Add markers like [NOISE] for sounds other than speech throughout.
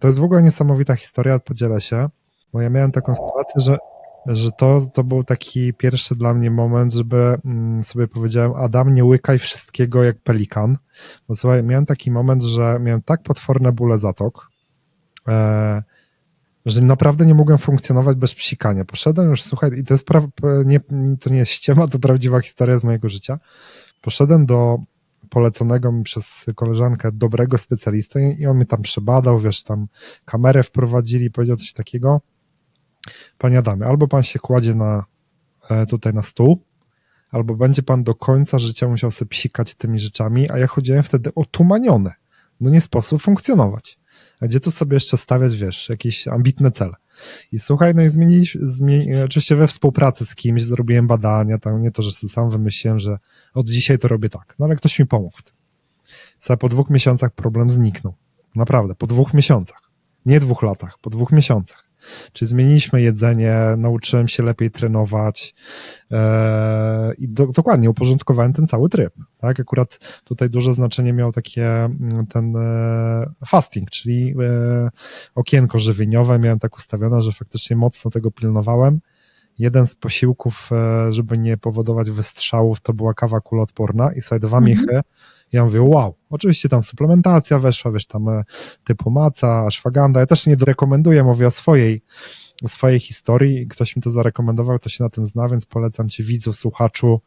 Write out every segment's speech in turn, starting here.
To jest w ogóle niesamowita historia, podzielę się, bo ja miałem taką sytuację, że, że to, to był taki pierwszy dla mnie moment, żeby mm, sobie powiedziałem, Adam, nie łykaj wszystkiego jak pelikan, bo słuchaj, miałem taki moment, że miałem tak potworne bóle zatok, e, że naprawdę nie mogłem funkcjonować bez psikania. Poszedłem już, słuchaj, i to jest pra- nie, to nie jest ściema, to prawdziwa historia z mojego życia. Poszedłem do poleconego mi przez koleżankę dobrego specjalisty i on mnie tam przebadał, wiesz, tam kamerę wprowadzili, powiedział coś takiego. Panie Adamie, albo pan się kładzie na, e, tutaj na stół, albo będzie pan do końca życia musiał sobie psikać tymi rzeczami, a ja chodziłem wtedy otumaniony. No nie sposób funkcjonować. A gdzie tu sobie jeszcze stawiać, wiesz, jakieś ambitne cele. I słuchaj, no i zmieniliśmy, zmieni, oczywiście we współpracy z kimś zrobiłem badania, tam nie to, że sobie sam wymyśliłem, że od dzisiaj to robię tak, no ale ktoś mi pomógł. Słuchaj, po dwóch miesiącach problem zniknął. Naprawdę, po dwóch miesiącach. Nie dwóch latach, po dwóch miesiącach. Czyli zmieniliśmy jedzenie, nauczyłem się lepiej trenować e, i do, dokładnie uporządkowałem ten cały tryb. Tak? Akurat tutaj duże znaczenie miał takie mm, ten e, fasting, czyli e, okienko żywieniowe. Miałem tak ustawione, że faktycznie mocno tego pilnowałem. Jeden z posiłków, żeby nie powodować wystrzałów, to była kawa kuloodporna i sobie dwa Mhm. miechy. Ja mówię, wow, oczywiście tam suplementacja weszła, wiesz, tam e, typu maca, ashwagandha. Ja też nie rekomenduję, mówię o swojej, o swojej historii. Ktoś mi to zarekomendował, to się na tym zna, więc polecam ci widzu, słuchaczu,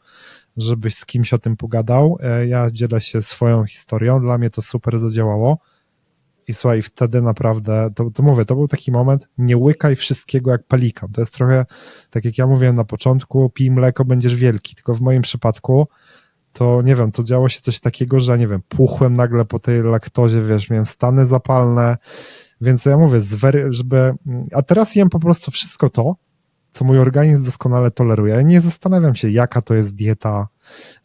żebyś z kimś o tym pogadał. E, Ja dzielę się swoją historią, dla mnie to super zadziałało. I słuchaj, wtedy naprawdę, to, to mówię, to był taki moment, nie łykaj wszystkiego jak pelikan. To jest trochę, tak jak ja mówiłem na początku, pij mleko, będziesz wielki. Tylko w moim przypadku, to nie wiem, to działo się coś takiego, że nie wiem, puchłem nagle po tej laktozie, wiesz, miałem stany zapalne, więc ja mówię, żeby, a teraz jem po prostu wszystko to, co mój organizm doskonale toleruje. Ja nie zastanawiam się, jaka to jest dieta.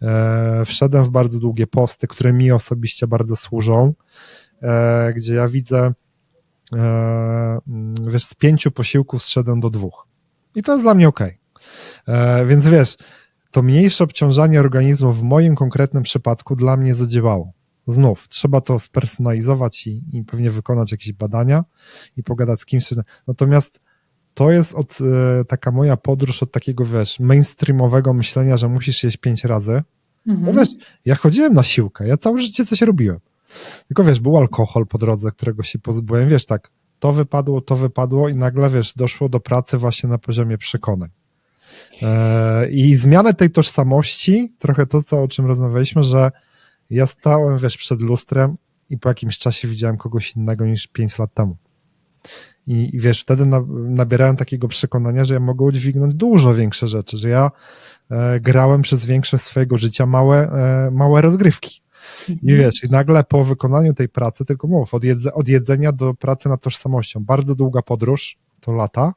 E, wszedłem w bardzo długie posty, które mi osobiście bardzo służą, e, gdzie ja widzę, e, mm, wiesz, z pięciu posiłków zszedłem do dwóch. I to jest dla mnie ok. Więc wiesz, to mniejsze obciążanie organizmu w moim konkretnym przypadku dla mnie zadziałało. Znów, trzeba to spersonalizować i, i pewnie wykonać jakieś badania i pogadać z kimś. Natomiast to jest od, e, taka moja podróż od takiego, wiesz, mainstreamowego myślenia, że musisz jeść pięć razy. No Mhm. wiesz, ja chodziłem na siłkę, ja całe życie coś robiłem. Tylko wiesz, był alkohol po drodze, którego się pozbyłem, wiesz, tak, to wypadło, to wypadło i nagle, wiesz, doszło do pracy właśnie na poziomie przekonań. E, I zmianę tej tożsamości, trochę to, co, o czym rozmawialiśmy, że ja stałem, wiesz, przed lustrem i po jakimś czasie widziałem kogoś innego niż 5 lat temu. I, i wiesz, wtedy na, nabierałem takiego przekonania, że ja mogę udźwignąć dużo większe rzeczy, że ja e, grałem przez większość swojego życia małe, e, małe rozgrywki. I Mhm. wiesz, i nagle po wykonaniu tej pracy, tylko mów, od, jedze, od jedzenia do pracy nad tożsamością, bardzo długa podróż, to lata,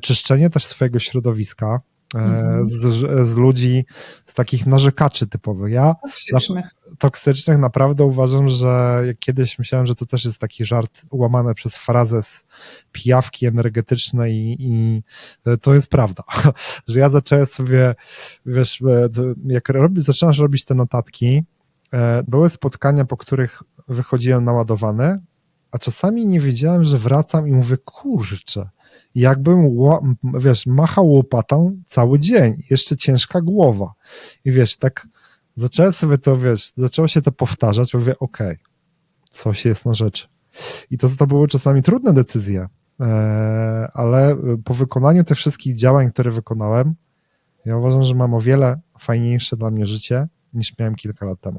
czyszczenie też swojego środowiska, e, Mhm. z, z ludzi, z takich narzekaczy typowych. Ja Toksycznych. toksycznych naprawdę uważam, że jak kiedyś myślałem, że to też jest taki żart łamany przez frazę z pijawki energetycznej i, i to jest prawda, [LAUGHS] że ja zacząłem sobie, wiesz, e, jak robi, zaczynasz robić te notatki, e, były spotkania, po których wychodziłem naładowany, a czasami nie wiedziałem, że wracam i mówię, kurczę, jakbym, wiesz, machał łopatą cały dzień, jeszcze ciężka głowa i wiesz, tak zacząłem sobie to, wiesz, zaczęło się to powtarzać, mówię, okej, coś jest na rzeczy. I to, to były czasami trudne decyzje, e, ale po wykonaniu tych wszystkich działań, które wykonałem, ja uważam, że mam o wiele fajniejsze dla mnie życie niż miałem kilka lat temu.